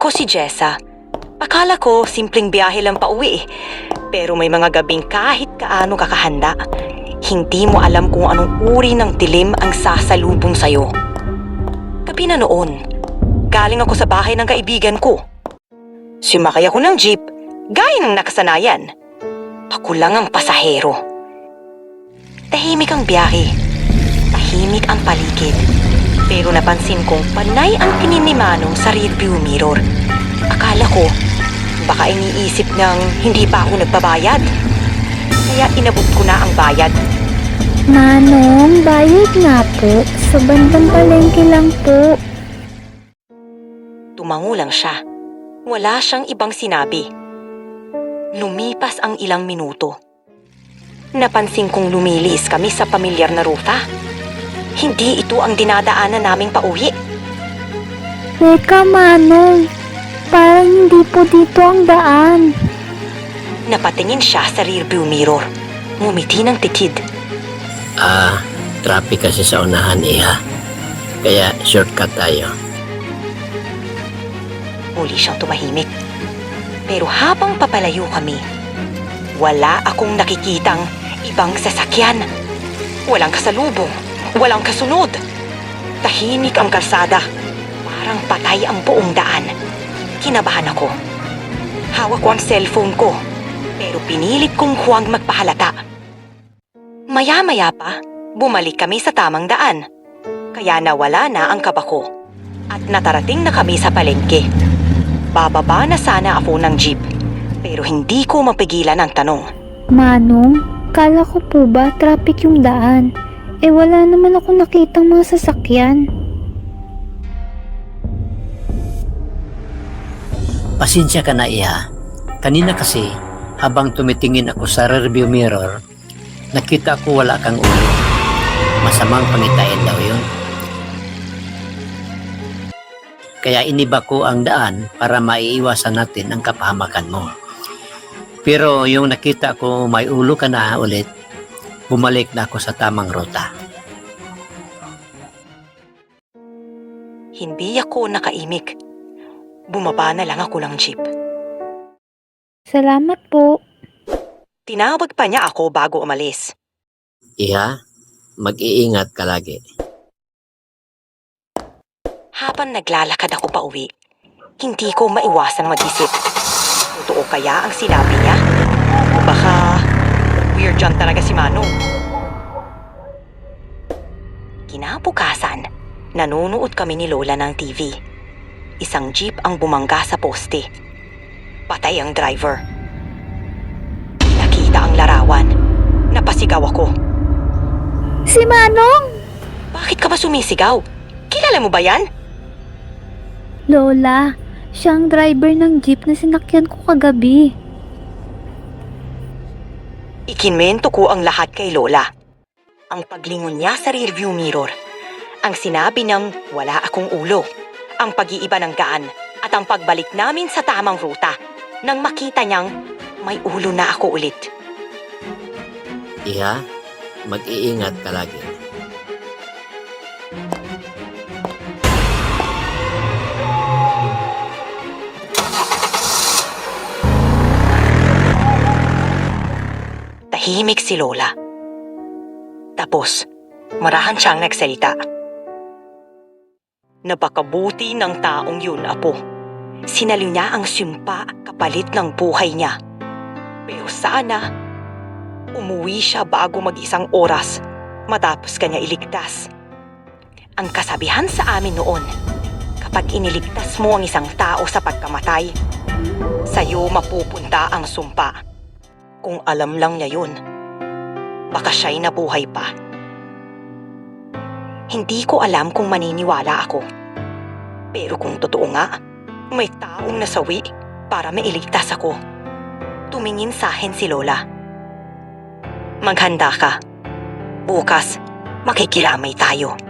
Ako si Jessa. Akala ko simpleng biyahe lang pauwi eh. Pero may mga gabing kahit kaano kakahanda. Hindi mo alam kung anong uri ng dilim ang sasalubong sa'yo. Gabi na noon, galing ako sa bahay ng kaibigan ko. Sumakay ako ng jeep, gaya ng nakasanayan. Ako lang ang pasahero. Tahimik ang biyahe. Tahimik ang paligid. Pero napansin kong panay ang tingin ni Manong sa rearview mirror. Akala ko, baka iniisip ng hindi pa ako nagbabayad. Kaya inabot ko na ang bayad. Manong, bayad nga po. Sa bandang palengke lang po. Tumango lang siya. Wala siyang ibang sinabi. Lumipas ang ilang minuto. Napansin kong lumilis kami sa pamilyar na ruta. Hindi ito ang dinadaanan naming pauwi. Teka, Manong. Parang hindi po dito ang daan. Napatingin siya sa rearview mirror. Ngumiti ng titid. Ah, traffic kasi sa unahan, iha. Kaya shortcut tayo. Muli siyang tumahimik. Pero habang papalayo kami, wala akong nakikitang ibang sasakyan. Walang kasalubong, walang kasunod. Tahimik ang kalsada. Parang patay ang buong daan. Kinabahan ako. Hawak ko ang cellphone ko, pero pinilit kong huwag magpahalata. Maya-maya pa, bumalik kami sa tamang daan. Kaya nawala na ang kaba ko. At natarating na kami sa palengke. Bababa na sana ako ng jeep. Pero hindi ko mapigilan ang tanong. Manong, kala ko po ba traffic yung daan? Eh wala naman ako nakitang mga sasakyan. Pasensya ka na, iha. Kanina kasi, habang tumitingin ako sa rearview mirror, nakita ko wala kang ulo. Masamang pangitain daw yun. Kaya iniba ko ang daan para maiiwasan natin ang kapahamakan mo. Pero yung nakita ko may ulo ka na ulit, bumalik na ako sa tamang ruta. Hindi ako nakaimik. Bumaba na lang ako ng jeep. Salamat po. Tinawag pa niya ako bago umalis. Iha, mag-iingat ka lagi. Habang naglalakad ako pa uwi, hindi ko maiwasang mag-isip. Totoo kaya ang sinabi niya? O baka weird dyan talaga si Manong. Kinabukasan, nanonood kami ni Lola ng TV. Isang jeep ang bumangga sa poste. Patay ang driver. Nakita ang larawan. Napasigaw ako. Si Manong! Bakit ka ba sumisigaw? Kilala mo ba yan? Lola, siya ang driver ng jeep na sinakyan ko kagabi. Ikinmento ko ang lahat kay Lola. Ang paglingon niya sa rearview mirror. Ang sinabi niyang wala akong ulo. Ang pag-iiba ng gaan. At ang pagbalik namin sa tamang ruta. Nang makita niyang may ulo na ako ulit. Iha, mag-iingat ka lagi. Tahimik si Lola. Tapos, marahan siyang nagsalita. Napakabuti ng taong yun, Apo. Sinalo niya ang simpa kapalit ng buhay niya. Pero sana, umuwi siya bago mag-isang oras matapos kanya iligtas. Ang kasabihan sa amin noon, kapag iniligtas mo ang isang tao sa pagkamatay, sa'yo mapupunta ang sumpa. Kung alam lang niya yun, baka siya'y nabuhay pa. Hindi ko alam kung maniniwala ako. Pero kung totoo nga, may taong nasawi para mailigtas ako. Tumingin sa akin si Lola. Maghanda ka. Bukas, makikilamay tayo.